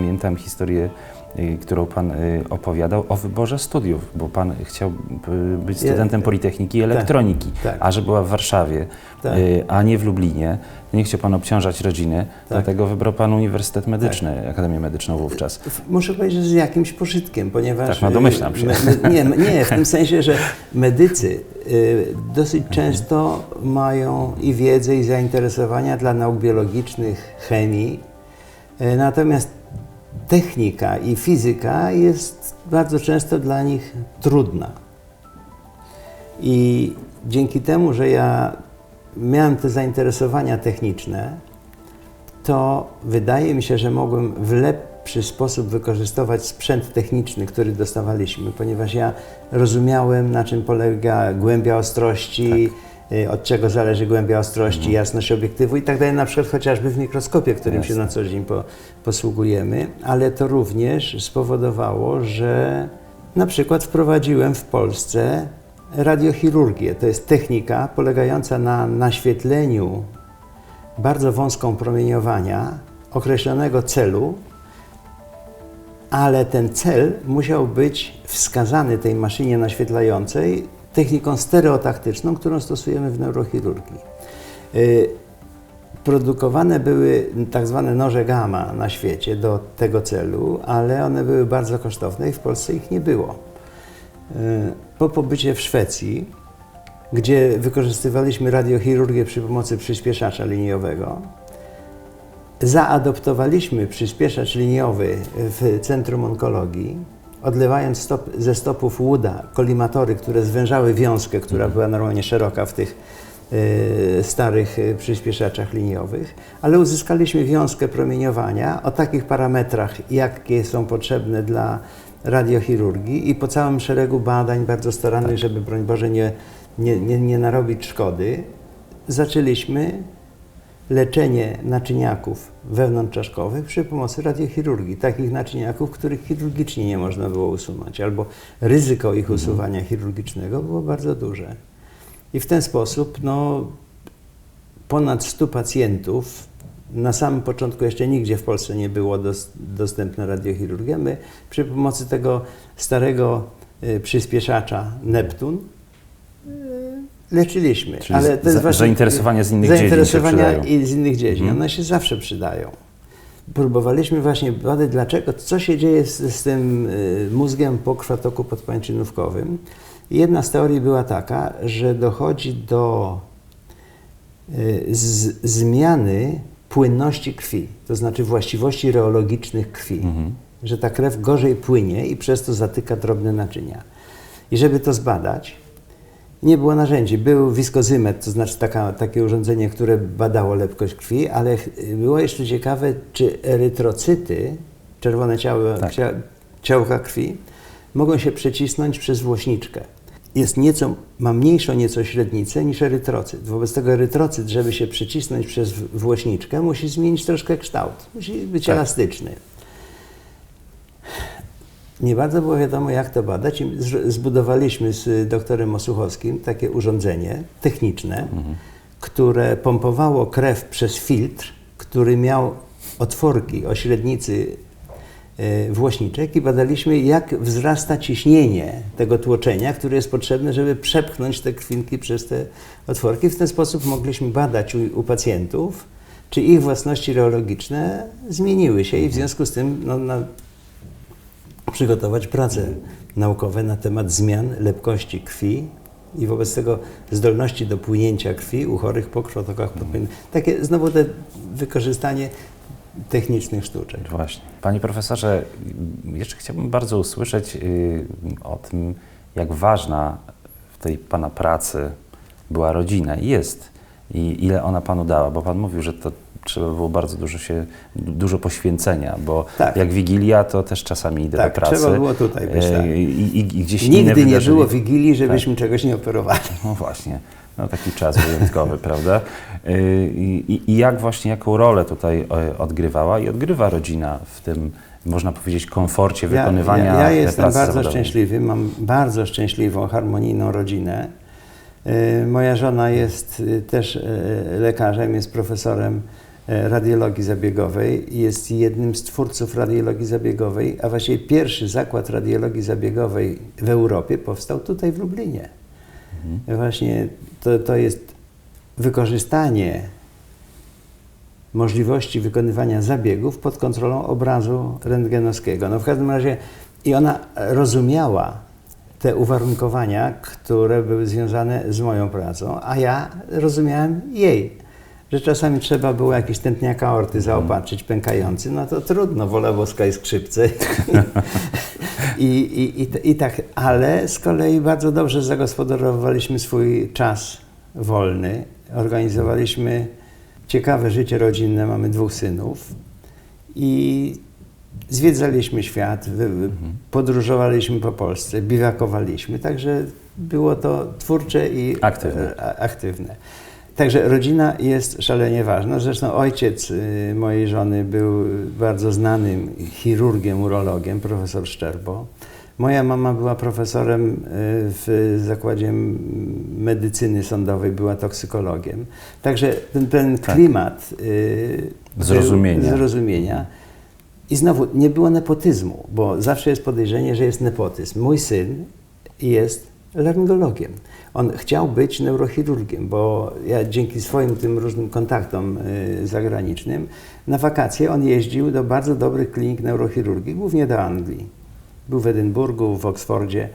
pamiętam historię, y, którą Pan y, opowiadał o wyborze studiów, bo Pan chciał y, być studentem Politechniki i Elektroniki, tak. a że była w Warszawie, Tak. a nie w Lublinie, nie chciał Pan obciążać rodziny, dlatego wybrał Pan Uniwersytet Medyczny, Akademię Medyczną wówczas. Muszę powiedzieć, że z jakimś pożytkiem, ponieważ... Tak, no domyślam się. me- nie, nie, w tym sensie, że medycy dosyć często mają i wiedzę, i zainteresowania dla nauk biologicznych, chemii, natomiast technika i fizyka jest bardzo często dla nich trudna. I dzięki temu, że ja miałem te zainteresowania techniczne, to wydaje mi się, że mogłem w lepszy sposób wykorzystywać sprzęt techniczny, który dostawaliśmy, ponieważ ja rozumiałem, na czym polega głębia ostrości, y, od czego zależy głębia ostrości, jasność obiektywu i tak dalej, na przykład chociażby w mikroskopie, którym się na co dzień po, posługujemy, ale to również spowodowało, że na przykład wprowadziłem w Polsce radiochirurgię. To jest technika polegająca na naświetleniu bardzo wąską promieniowania określonego celu, ale ten cel musiał być wskazany tej maszynie naświetlającej techniką stereotaktyczną, którą stosujemy w neurochirurgii. Y, Produkowane były tak zwane noże gamma na świecie do tego celu, ale one były bardzo kosztowne i w Polsce ich nie było. Y, Po pobycie w Szwecji, gdzie wykorzystywaliśmy radiochirurgię przy pomocy przyspieszacza liniowego, zaadoptowaliśmy przyspieszacz liniowy w Centrum Onkologii, odlewając stop, ze stopów łuda kolimatory, które zwężały wiązkę, która była normalnie szeroka w tych e, starych e, przyspieszaczach liniowych, ale uzyskaliśmy wiązkę promieniowania o takich parametrach, jakie są potrzebne dla radiochirurgii i po całym szeregu badań bardzo starannych, żeby broń Boże nie, nie, nie, nie narobić szkody, zaczęliśmy leczenie naczyniaków wewnątrzczaszkowych przy pomocy radiochirurgii. Takich naczyniaków, których chirurgicznie nie można było usunąć, albo ryzyko ich usuwania chirurgicznego było bardzo duże. I w ten sposób no, ponad 100 pacjentów, na samym początku jeszcze nigdzie w Polsce nie było dos, dostępna radiochirurgia, my przy pomocy tego starego y, przyspieszacza Neptun leczyliśmy. Czyli Ale to jest właśnie- zainteresowania z innych dziedzin Zainteresowania przydają. i z innych dziedzin. Mhm. One się zawsze przydają. Próbowaliśmy właśnie badać, dlaczego, co się dzieje z, z tym y, mózgiem po krwotoku podpańczynówkowym. Jedna z teorii była taka, że dochodzi do y, z, zmiany płynności krwi, to znaczy właściwości reologicznych krwi, że ta krew gorzej płynie i przez to zatyka drobne naczynia. I żeby to zbadać, nie było narzędzi. Był wiskozymet, to znaczy taka, takie urządzenie, które badało lepkość krwi, ale było jeszcze ciekawe, czy erytrocyty, czerwone ciało, Tak. cia, ciałka krwi, mogą się przecisnąć przez włośniczkę. Jest nieco, ma mniejszą nieco średnicę niż erytrocyt. Wobec tego erytrocyt, żeby się przecisnąć przez włośniczkę, musi zmienić troszkę kształt. Musi być Tak. elastyczny. Nie bardzo było wiadomo, jak to badać. I zbudowaliśmy z doktorem Osuchowskim takie urządzenie techniczne, które pompowało krew przez filtr, który miał otworki o średnicy e, włośniczek i badaliśmy, jak wzrasta ciśnienie tego tłoczenia, które jest potrzebne, żeby przepchnąć te krwinki przez te otworki. W ten sposób mogliśmy badać u, u pacjentów, czy ich własności reologiczne zmieniły się i w związku z tym no, na, przygotować prace naukowe na temat zmian lepkości krwi i wobec tego zdolności do płynięcia krwi u chorych po krwotokach podpłynnych. Takie znowu te wykorzystanie technicznych sztuczek. Właśnie. Panie profesorze, jeszcze chciałbym bardzo usłyszeć y, o tym, jak ważna w tej Pana pracy była rodzina i jest. I ile ona Panu dała, bo Pan mówił, że to trzeba było bardzo dużo się, dużo poświęcenia, bo Tak. jak Wigilia, to też czasami idę Tak, do pracy. trzeba było tutaj być, y, tak. I, i, i gdzieś Nigdy nie było Wigilii, żebyśmy czegoś nie operowali. no właśnie, no taki czas wyjątkowy, prawda? Y, I, I jak właśnie, jaką rolę tutaj e, odgrywała i odgrywa rodzina w tym, można powiedzieć, komforcie wykonywania ja, ja, ja jestem pracy bardzo zawodowej? szczęśliwy, mam bardzo szczęśliwą, harmonijną rodzinę. Moja żona jest też lekarzem, jest profesorem e, radiologii zabiegowej. Jest jednym z twórców radiologii zabiegowej, a właściwie pierwszy zakład radiologii zabiegowej w Europie powstał tutaj w Lublinie. Właśnie to, to jest wykorzystanie możliwości wykonywania zabiegów pod kontrolą obrazu rentgenowskiego. No w każdym razie i ona rozumiała te uwarunkowania, które były związane z moją pracą, a ja rozumiałem jej. Że czasami trzeba było jakiś tętniak aorty zaopatrzyć pękający, no to trudno, wola boska i skrzypce. I, i, i, I tak, ale z kolei bardzo dobrze zagospodarowaliśmy swój czas wolny. Organizowaliśmy ciekawe życie rodzinne, mamy dwóch synów i zwiedzaliśmy świat, wy- podróżowaliśmy po Polsce, biwakowaliśmy, także było to twórcze i Aktywne. aktywne. Także rodzina jest szalenie ważna. Zresztą ojciec y, mojej żony był bardzo znanym chirurgiem, urologiem, profesor Szczerbo. Moja mama była profesorem y, w zakładzie medycyny sądowej, była toksykologiem. Także ten, ten Tak. klimat był- Zrozumienia. zrozumienia. I znowu nie było nepotyzmu, bo zawsze jest podejrzenie, że jest nepotyzm. Mój syn jest laryngologiem. On chciał być neurochirurgiem, bo ja dzięki swoim tym różnym kontaktom y, zagranicznym na wakacje on jeździł do bardzo dobrych klinik neurochirurgii, głównie do Anglii. Był w Edynburgu, w Oksfordzie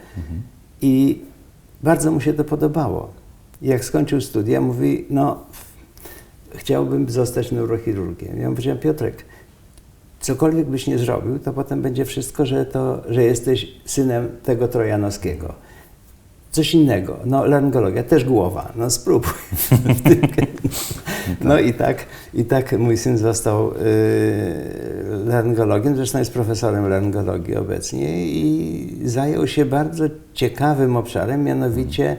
i bardzo mu się to podobało. Jak skończył studia, mówi, no chciałbym zostać neurochirurgiem. Ja mu powiedziałem, Piotrek, cokolwiek byś nie zrobił, to potem będzie wszystko, że, to, że jesteś synem tego Trojanowskiego. Coś innego, no laryngologia, też głowa, no spróbuj. no i tak, i tak mój syn został y, laryngologiem, zresztą jest profesorem laryngologii obecnie i zajął się bardzo ciekawym obszarem, mianowicie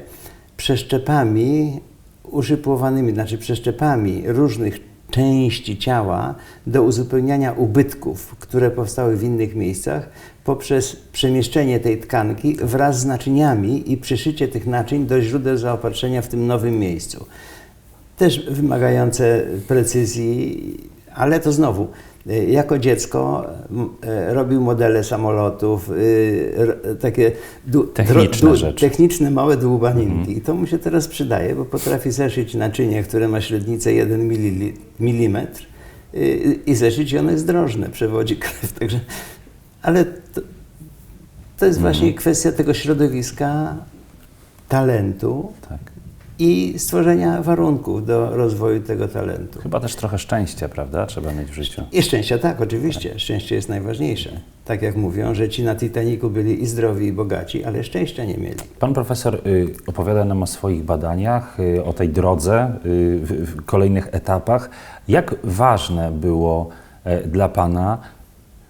przeszczepami uszypłowanymi, znaczy przeszczepami różnych części ciała do uzupełniania ubytków, które powstały w innych miejscach, poprzez przemieszczenie tej tkanki wraz z naczyniami i przyszycie tych naczyń do źródeł zaopatrzenia w tym nowym miejscu. Też wymagające precyzji, ale to znowu, y, jako dziecko y, robił modele samolotów, y, takie Techniczne techniczne małe dłubaninki. I to mu się teraz przydaje, bo potrafi zeszyć naczynie, które ma średnicę 1 mm i zeszyć i ono jest drożne, przewodzi krew. Także, ale to, to jest właśnie kwestia tego środowiska, talentu Tak. i stworzenia warunków do rozwoju tego talentu. Chyba też trochę szczęścia, prawda? Trzeba mieć w życiu. I szczęścia, tak, oczywiście. Szczęście jest najważniejsze. Tak jak mówią, że ci na Titaniku byli i zdrowi, i bogaci, ale szczęścia nie mieli. Pan profesor y, opowiada nam o swoich badaniach, y, o tej drodze, y, w, w kolejnych etapach. Jak ważne było e, dla Pana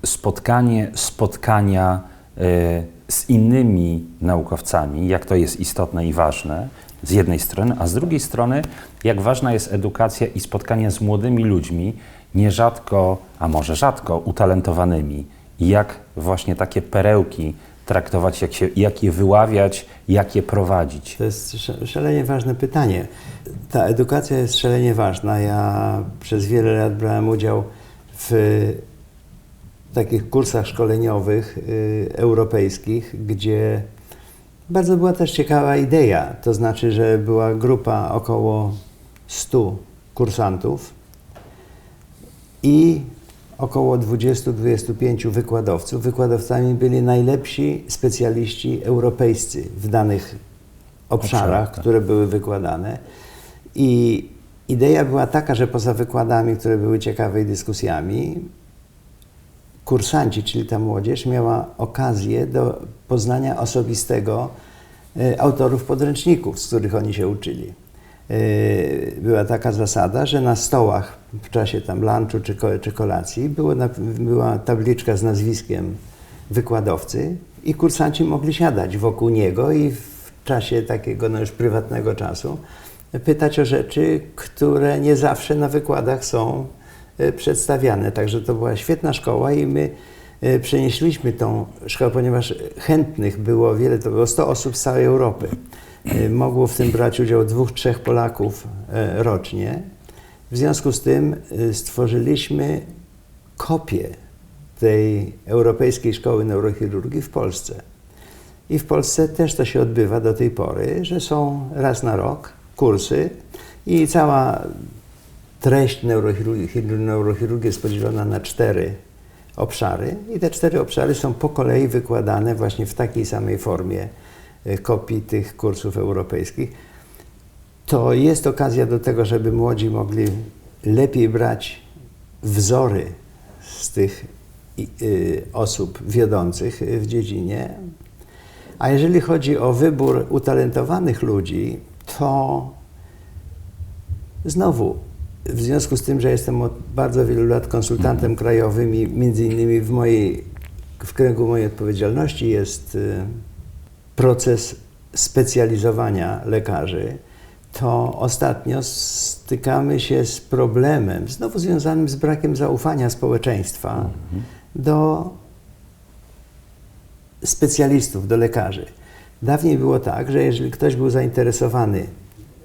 spotkanie, spotkania e, z innymi naukowcami, jak to jest istotne i ważne z jednej strony, a z drugiej strony, jak ważna jest edukacja i spotkanie z młodymi ludźmi, nierzadko, a może rzadko utalentowanymi, i jak właśnie takie perełki traktować, jak, się, jak je wyławiać, jak je prowadzić. To jest sz- szalenie ważne pytanie. Ta edukacja jest szalenie ważna. Ja przez wiele lat brałem udział w takich kursach szkoleniowych y, europejskich, gdzie bardzo była też ciekawa idea. To znaczy, że była grupa około 100 kursantów i około 20-25 wykładowców. Wykładowcami byli najlepsi specjaliści europejscy w danych obszarach, tak. które były wykładane. I idea była taka, że poza wykładami, które były ciekawe i dyskusjami, kursanci, czyli ta młodzież, miała okazję do poznania osobistego e, autorów podręczników, z których oni się uczyli. E, Była taka zasada, że na stołach w czasie tam lunchu czy, ko- czy kolacji było była tabliczka z nazwiskiem wykładowcy i kursanci mogli siadać wokół niego i w czasie takiego no już prywatnego czasu pytać o rzeczy, które nie zawsze na wykładach są przedstawiane. Także to była świetna szkoła i my e, przenieśliśmy tą szkołę, ponieważ chętnych było wiele, to było 100 osób z całej Europy. E, Mogło w tym brać udział dwóch, trzech Polaków e, rocznie. W związku z tym stworzyliśmy kopię tej Europejskiej Szkoły Neurochirurgii w Polsce. I w Polsce też to się odbywa do tej pory, że są raz na rok kursy i cała treść neurochirurgii, neurochirurgii jest podzielona na cztery obszary i te cztery obszary są po kolei wykładane właśnie w takiej samej formie y, kopii tych kursów europejskich. To jest okazja do tego, żeby młodzi mogli lepiej brać wzory z tych y, osób wiodących w dziedzinie. A jeżeli chodzi o wybór utalentowanych ludzi, to znowu w związku z tym, że jestem od bardzo wielu lat konsultantem krajowym i między innymi w, mojej, w kręgu mojej odpowiedzialności jest y, proces specjalizowania lekarzy, to ostatnio stykamy się z problemem, znowu związanym z brakiem zaufania społeczeństwa do specjalistów, do lekarzy. Dawniej było tak, że jeżeli ktoś był zainteresowany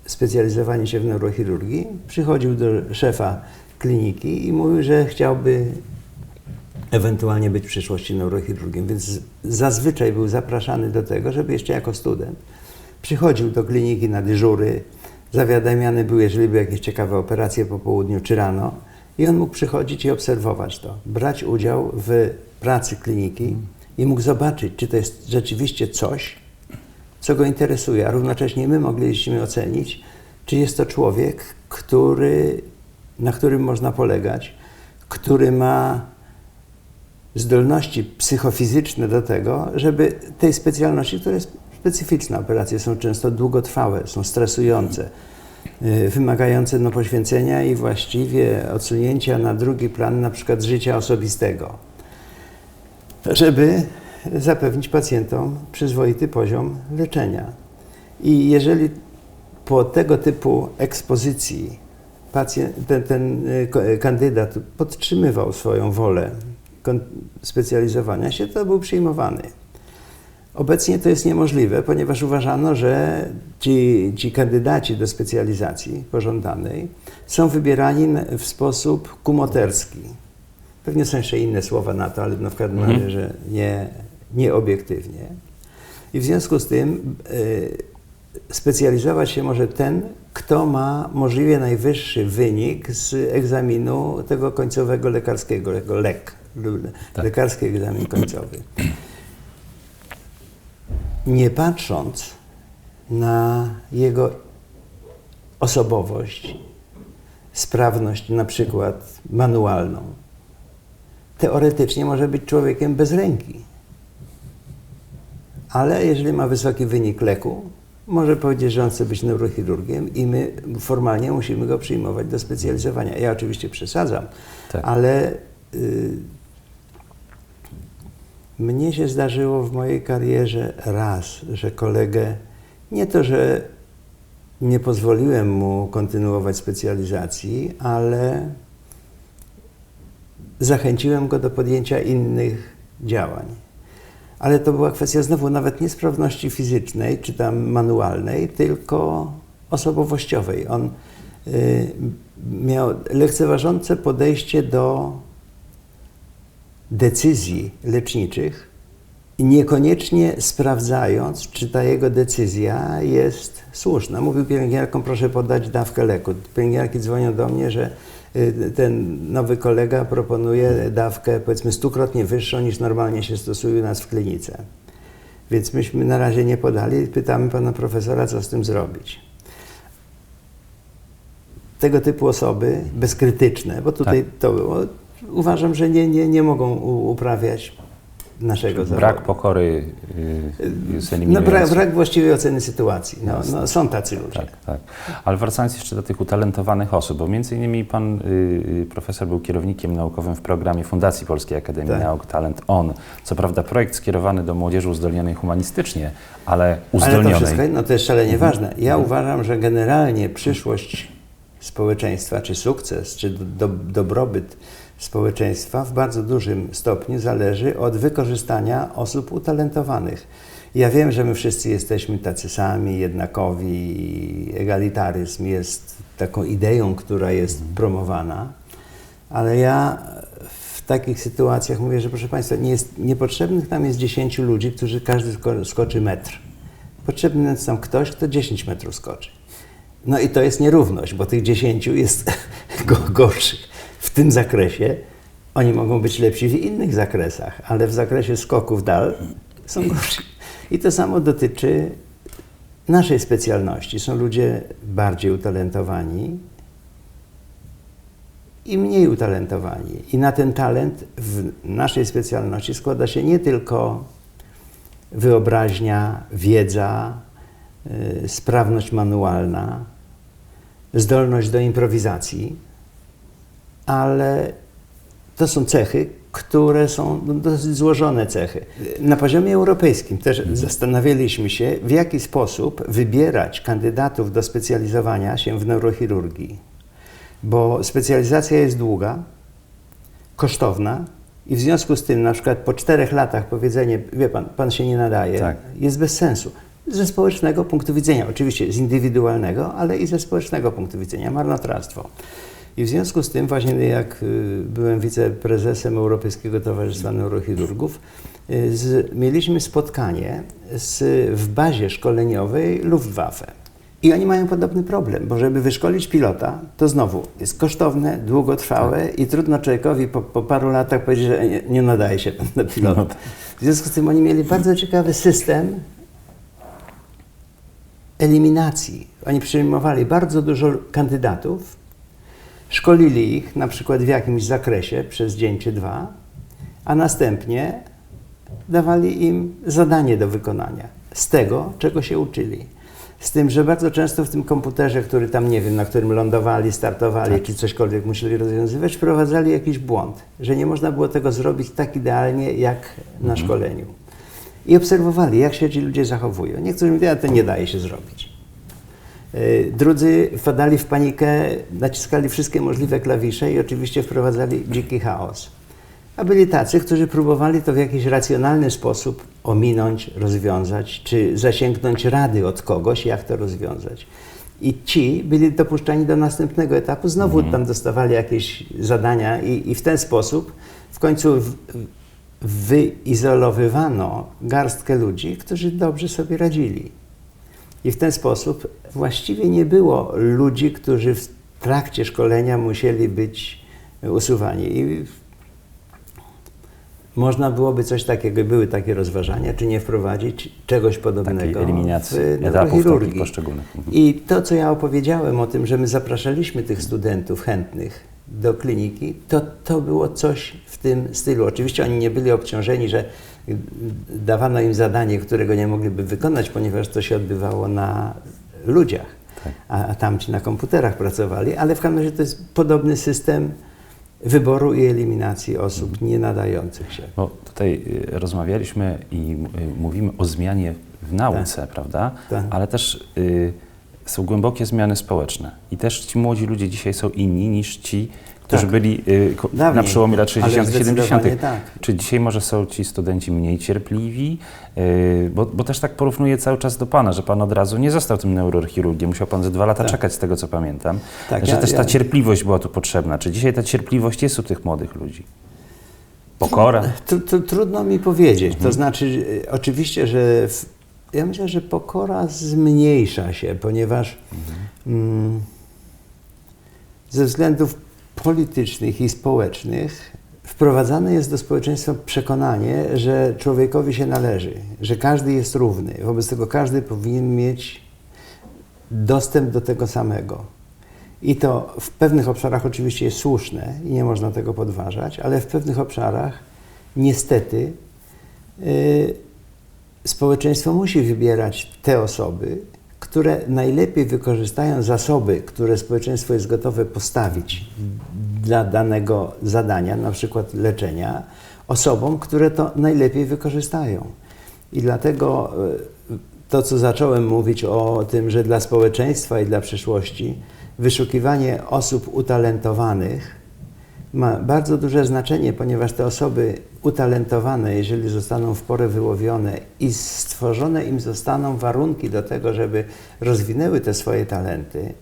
specjalizowaniem się w neurochirurgii, przychodził do szefa kliniki i mówił, że chciałby ewentualnie być w przyszłości neurochirurgiem, więc zazwyczaj był zapraszany do tego, żeby jeszcze jako student przychodził do kliniki na dyżury, zawiadamiany był, jeżeli były jakieś ciekawe operacje po południu czy rano i on mógł przychodzić i obserwować to, brać udział w pracy kliniki i mógł zobaczyć, czy to jest rzeczywiście coś, co go interesuje, a równocześnie my mogliśmy ocenić, czy jest to człowiek, który, na którym można polegać, który ma zdolności psychofizyczne do tego, żeby tej specjalności, która jest specyficzna, operacje są często długotrwałe, są stresujące, y, wymagające no, poświęcenia i właściwie odsunięcia na drugi plan na przykład życia osobistego, żeby zapewnić pacjentom przyzwoity poziom leczenia. I jeżeli po tego typu ekspozycji pacjent, ten, ten y, y, kandydat podtrzymywał swoją wolę specjalizowania się, to był przyjmowany. Obecnie to jest niemożliwe, ponieważ uważano, że ci, ci kandydaci do specjalizacji pożądanej są wybierani w sposób kumoterski. Pewnie są jeszcze inne słowa na to, ale no w każdym razie, że nie, nieobiektywnie. I w związku z tym y, specjalizować się może ten, kto ma możliwie najwyższy wynik z egzaminu tego końcowego lekarskiego, tego LEK, Tak. lekarski egzamin końcowy. Nie patrząc na jego osobowość, sprawność na przykład manualną, teoretycznie może być człowiekiem bez ręki. Ale jeżeli ma wysoki wynik leku, może powiedzieć, że on chce być neurochirurgiem i my formalnie musimy go przyjmować do specjalizowania. Ja oczywiście przesadzam, Tak. ale y, mnie się zdarzyło w mojej karierze raz, że kolegę, nie to, że nie pozwoliłem mu kontynuować specjalizacji, ale zachęciłem go do podjęcia innych działań. Ale to była kwestia znowu nawet nie sprawności fizycznej czy tam manualnej, tylko osobowościowej. On y, miał lekceważące podejście do decyzji leczniczych niekoniecznie sprawdzając, czy ta jego decyzja jest słuszna. Mówił pielęgniarkom, proszę podać dawkę leku. Pielęgniarki dzwonią do mnie, że ten nowy kolega proponuje dawkę powiedzmy stukrotnie wyższą niż normalnie się stosuje u nas w klinice. Więc myśmy na razie nie podali. Pytamy pana profesora, co z tym zrobić. Tego typu osoby bezkrytyczne, bo tutaj to było, uważam, że nie, nie, nie mogą uprawiać naszego zawodu. Brak pokory y, jest No, brak, brak właściwej oceny sytuacji. No, no, są tacy ludzie. Tak, tak. Ale wracając jeszcze do tych utalentowanych osób, bo między innymi pan y, y, profesor był kierownikiem naukowym w programie Fundacji Polskiej Akademii Tak. Nauk Talent On. Co prawda projekt skierowany do młodzieży uzdolnionej humanistycznie, ale Ale to uzdolnionej. wszystko, no to jest szalenie Mhm. ważne. Ja uważam, że generalnie przyszłość społeczeństwa, czy sukces, czy do, do, dobrobyt społeczeństwa w bardzo dużym stopniu zależy od wykorzystania osób utalentowanych. Ja wiem, że my wszyscy jesteśmy tacy sami, jednakowi, egalitaryzm jest taką ideą, która jest promowana, ale ja w takich sytuacjach mówię, że proszę Państwa, nie jest, niepotrzebnych nam jest 10 ludzi, którzy każdy sko- skoczy metr. Potrzebny jest nam ktoś, kto 10 metrów skoczy. No i to jest nierówność, bo tych 10 jest go- gorszych tym zakresie. Oni mogą być lepsi w innych zakresach, ale w zakresie skoków dal są gorsi. I to samo dotyczy naszej specjalności. Są ludzie bardziej utalentowani i mniej utalentowani. I na ten talent w naszej specjalności składa się nie tylko wyobraźnia, wiedza, y, sprawność manualna, zdolność do improwizacji, ale to są cechy, które są dosyć złożone cechy. Na poziomie europejskim też zastanawialiśmy się, w jaki sposób wybierać kandydatów do specjalizowania się w neurochirurgii, bo specjalizacja jest długa, kosztowna i w związku z tym na przykład po czterech latach powiedzenie, wie pan, pan się nie nadaje, Tak. jest bez sensu. Ze społecznego punktu widzenia, oczywiście z indywidualnego, ale i ze społecznego punktu widzenia, marnotrawstwo. I w związku z tym właśnie jak y, byłem wiceprezesem Europejskiego Towarzystwa Neurochirurgów, y, z, mieliśmy spotkanie z, w bazie szkoleniowej Luftwaffe. I oni mają podobny problem, bo żeby wyszkolić pilota, to znowu jest kosztowne, długotrwałe i trudno człowiekowi po, po paru latach powiedzieć, że nie, nie nadaje się pan na pilota. No tak. W związku z tym oni mieli bardzo ciekawy system eliminacji. Oni przyjmowali bardzo dużo kandydatów, szkolili ich na przykład w jakimś zakresie przez dzień czy dwa, a następnie dawali im zadanie do wykonania z tego, czego się uczyli. Z tym, że bardzo często w tym komputerze, który tam, nie wiem, na którym lądowali, startowali, czy cośkolwiek musieli rozwiązywać, wprowadzali jakiś błąd, że nie można było tego zrobić tak idealnie, jak na szkoleniu. I obserwowali, jak się ci ludzie zachowują. Niektórzy mówili, a to nie daje się zrobić. Y, Drudzy wpadali w panikę, naciskali wszystkie możliwe klawisze i oczywiście wprowadzali dziki chaos. A byli tacy, którzy próbowali to w jakiś racjonalny sposób ominąć, rozwiązać, czy zasięgnąć rady od kogoś, jak to rozwiązać. I ci byli dopuszczani do następnego etapu, znowu tam dostawali jakieś zadania i, i w ten sposób w końcu w, wyizolowywano garstkę ludzi, którzy dobrze sobie radzili. I w ten sposób właściwie nie było ludzi, którzy w trakcie szkolenia musieli być usuwani. I można byłoby coś takiego, były takie rozważania, czy nie wprowadzić czegoś podobnego Takiej eliminacji w etapów takich poszczególnych. Mhm. I to, co ja opowiedziałem o tym, że my zapraszaliśmy tych studentów chętnych do kliniki, to, to było coś w tym stylu. Oczywiście oni nie byli obciążeni, że dawano im zadanie, którego nie mogliby wykonać, ponieważ to się odbywało na ludziach, Tak. a, a tamci na komputerach pracowali, ale w każdym razie to jest podobny system wyboru i eliminacji osób nie nadających się. Bo tutaj y, rozmawialiśmy i y, mówimy o zmianie w nauce, prawda? Tak. Ale też y, są głębokie zmiany społeczne. I też ci młodzi ludzie dzisiaj są inni niż ci, którzy Tak. byli y, ko- na Dawniej, przełomie lat ale 60., 70. zdecydowanie tak. Czy dzisiaj może są ci studenci mniej cierpliwi? Y, bo, bo też tak porównuję cały czas do Pana, że Pan od razu nie został tym neurochirurgiem. Musiał Pan ze dwa lata Tak. czekać, z tego co pamiętam. Tak, że ja- też ta ja- cierpliwość była tu potrzebna. Czy dzisiaj ta cierpliwość jest u tych młodych ludzi? Pokora? Tru, tru, trudno mi powiedzieć. To znaczy, y, oczywiście, że w, ja myślę, że pokora zmniejsza się, ponieważ mm, ze względów politycznych i społecznych wprowadzane jest do społeczeństwa przekonanie, że człowiekowi się należy, że każdy jest równy. Wobec tego każdy powinien mieć dostęp do tego samego. I to w pewnych obszarach oczywiście jest słuszne i nie można tego podważać, ale w pewnych obszarach niestety y, społeczeństwo musi wybierać te osoby, które najlepiej wykorzystają zasoby, które społeczeństwo jest gotowe postawić dla danego zadania, na przykład leczenia, osobom, które to najlepiej wykorzystają. I dlatego y, to, co zacząłem mówić o tym, że dla społeczeństwa i dla przyszłości wyszukiwanie osób utalentowanych ma bardzo duże znaczenie, ponieważ te osoby utalentowane, jeżeli zostaną w porę wyłowione i stworzone im zostaną warunki do tego, żeby rozwinęły te swoje talenty,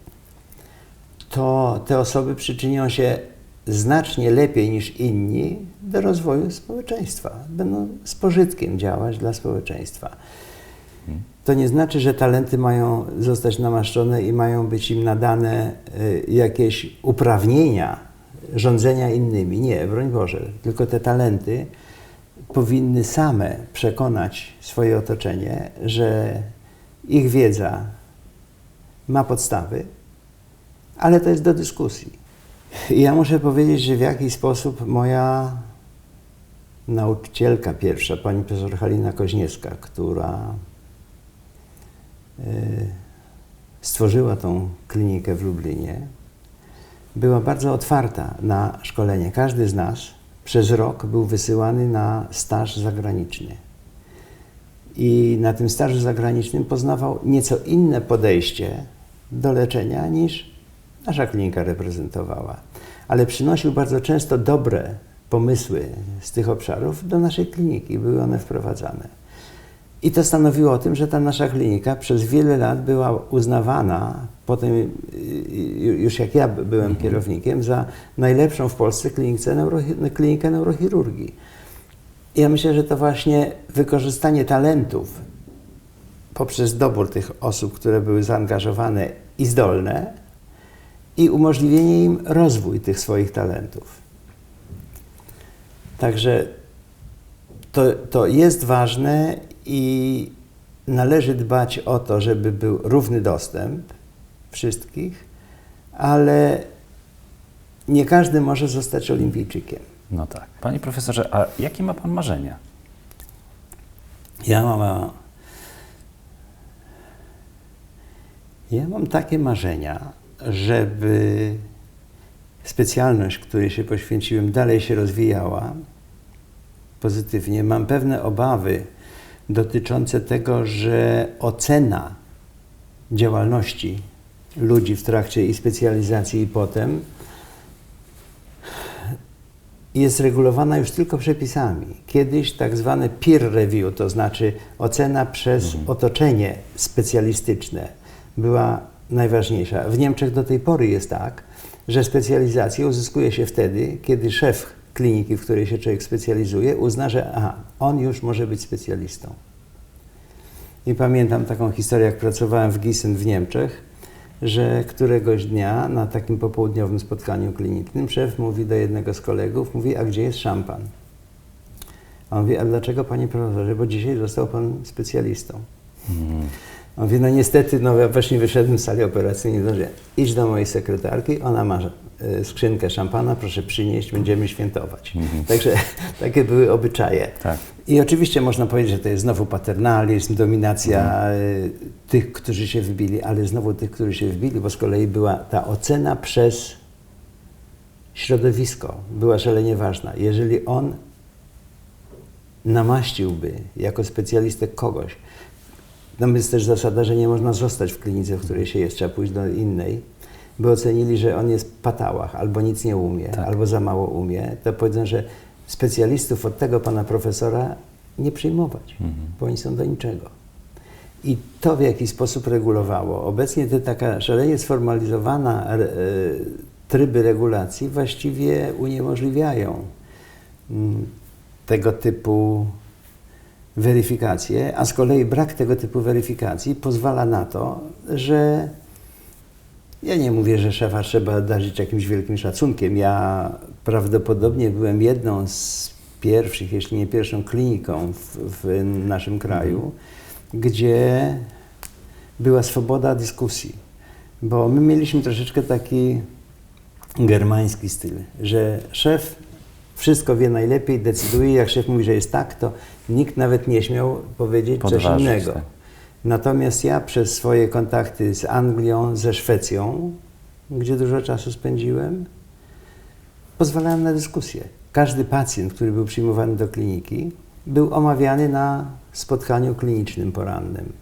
to te osoby przyczynią się znacznie lepiej niż inni do rozwoju społeczeństwa. Będą z pożytkiem działać dla społeczeństwa. To nie znaczy, że talenty mają zostać namaszczone i mają być im nadane y, jakieś uprawnienia rządzenia innymi. Nie, broń Boże. Tylko te talenty powinny same przekonać swoje otoczenie, że ich wiedza ma podstawy, ale to jest do dyskusji. I ja muszę powiedzieć, że w jakiś sposób moja nauczycielka pierwsza, pani profesor Halina Koźniewska, która y, stworzyła tą klinikę w Lublinie, była bardzo otwarta na szkolenie. Każdy z nas przez rok był wysyłany na staż zagraniczny. I na tym stażu zagranicznym poznawał nieco inne podejście do leczenia niż nasza klinika reprezentowała. Ale przynosił bardzo często dobre pomysły z tych obszarów do naszej kliniki. Były one wprowadzane. I to stanowiło o tym, że ta nasza klinika przez wiele lat była uznawana, potem y, y, już jak ja byłem kierownikiem, za najlepszą w Polsce klinikę, klinikę neurochirurgii. I ja myślę, że to właśnie wykorzystanie talentów poprzez dobór tych osób, które były zaangażowane i zdolne, i umożliwienie im rozwój tych swoich talentów. Także to, to jest ważne i należy dbać o to, żeby był równy dostęp wszystkich, ale nie każdy może zostać olimpijczykiem. No tak. Panie profesorze, a jakie ma pan marzenia? Ja mam, ja mam takie marzenia, żeby specjalność, której się poświęciłem, dalej się rozwijała pozytywnie. Mam pewne obawy dotyczące tego, że ocena działalności ludzi w trakcie i specjalizacji i potem jest regulowana już tylko przepisami. Kiedyś tak zwane peer review, to znaczy ocena przez otoczenie specjalistyczne, była najważniejsza. W Niemczech do tej pory jest tak, że specjalizację uzyskuje się wtedy, kiedy szef kliniki, w której się człowiek specjalizuje, uzna, że aha, on już może być specjalistą. I pamiętam taką historię, jak pracowałem w Gießen w Niemczech, że któregoś dnia na takim popołudniowym spotkaniu klinicznym szef mówi do jednego z kolegów, mówi, a gdzie jest szampan? A on mówi, a dlaczego panie profesorze, bo dzisiaj został pan specjalistą. On mówi, no niestety, no ja właśnie wyszedłem z sali operacyjnej, dobrze, idź do mojej sekretarki, ona ma e, skrzynkę szampana, proszę przynieść, będziemy świętować. Także takie były obyczaje. Tak. I oczywiście można powiedzieć, że to jest znowu paternalizm, dominacja e, tych, którzy się wybili, ale znowu tych, którzy się wybili, bo z kolei była ta ocena przez środowisko, była szalenie ważna. Jeżeli on namaściłby jako specjalistę kogoś, tam jest też zasada, że nie można zostać w klinice, w której się jest, trzeba pójść do innej, by ocenili, że on jest w patałach, albo nic nie umie, Tak. albo za mało umie, to powiedzą, że specjalistów od tego pana profesora nie przyjmować, bo oni są do niczego. I to w jakiś sposób regulowało. Obecnie te taka szalenie sformalizowana e, tryby regulacji właściwie uniemożliwiają mm, tego typu weryfikacje, a z kolei brak tego typu weryfikacji pozwala na to, że ja nie mówię, że szefa trzeba darzyć jakimś wielkim szacunkiem. Ja prawdopodobnie byłem jedną z pierwszych, jeśli nie pierwszą kliniką w, w naszym kraju, gdzie była swoboda dyskusji. Bo my mieliśmy troszeczkę taki germański styl, że szef wszystko wie najlepiej, decyduje. Jak szef mówi, że jest tak, to nikt nawet nie śmiał powiedzieć coś Podważyć, innego. tak. Natomiast ja przez swoje kontakty z Anglią, ze Szwecją, gdzie dużo czasu spędziłem, pozwalałem na dyskusję. Każdy pacjent, który był przyjmowany do kliniki, był omawiany na spotkaniu klinicznym porannym.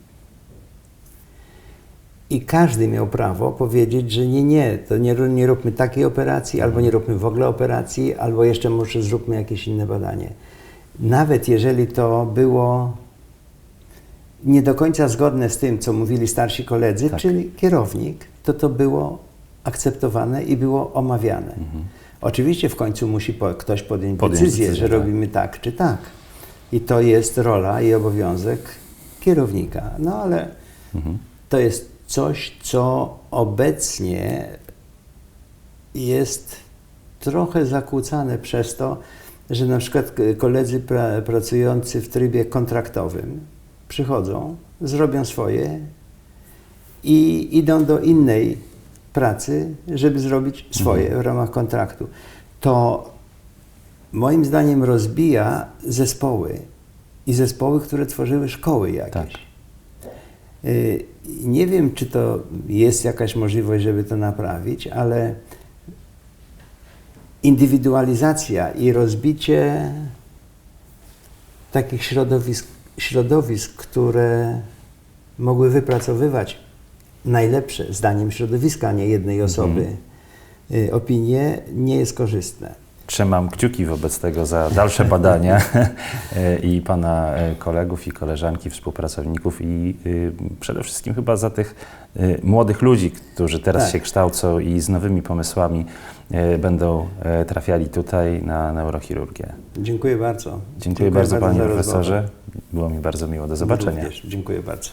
I każdy miał prawo powiedzieć, że nie, nie, to nie, nie róbmy takiej operacji, albo nie róbmy w ogóle operacji, albo jeszcze może zróbmy jakieś inne badanie. Nawet jeżeli to było nie do końca zgodne z tym, co mówili starsi koledzy, Tak. czyli kierownik, to to było akceptowane i było omawiane. Oczywiście w końcu musi po, ktoś podjąć, Mhm. Podjąć decyzję, decyzję, że tak. robimy tak czy tak. I to jest rola i obowiązek kierownika. No ale Mhm. to jest coś, co obecnie jest trochę zakłócane przez to, że na przykład koledzy pra, pracujący w trybie kontraktowym przychodzą, zrobią swoje i idą do innej pracy, żeby zrobić swoje w ramach kontraktu. To moim zdaniem rozbija zespoły i zespoły, które tworzyły szkoły jakieś. Tak. Y, Nie wiem, czy to jest jakaś możliwość, żeby to naprawić, ale indywidualizacja i rozbicie takich środowisk, środowisk, które mogły wypracowywać najlepsze, zdaniem środowiska, a nie jednej osoby, y, opinie, nie jest korzystne. Trzymam kciuki wobec tego za dalsze badania e, i Pana e, kolegów i koleżanki, współpracowników i y, przede wszystkim chyba za tych y, młodych ludzi, którzy teraz Tak. się kształcą i z nowymi pomysłami e, będą trafiali tutaj na neurochirurgię. Dziękuję bardzo. Dziękuję, bardzo Panie za Profesorze. Było mi bardzo miło. Do zobaczenia. Dziękuję bardzo.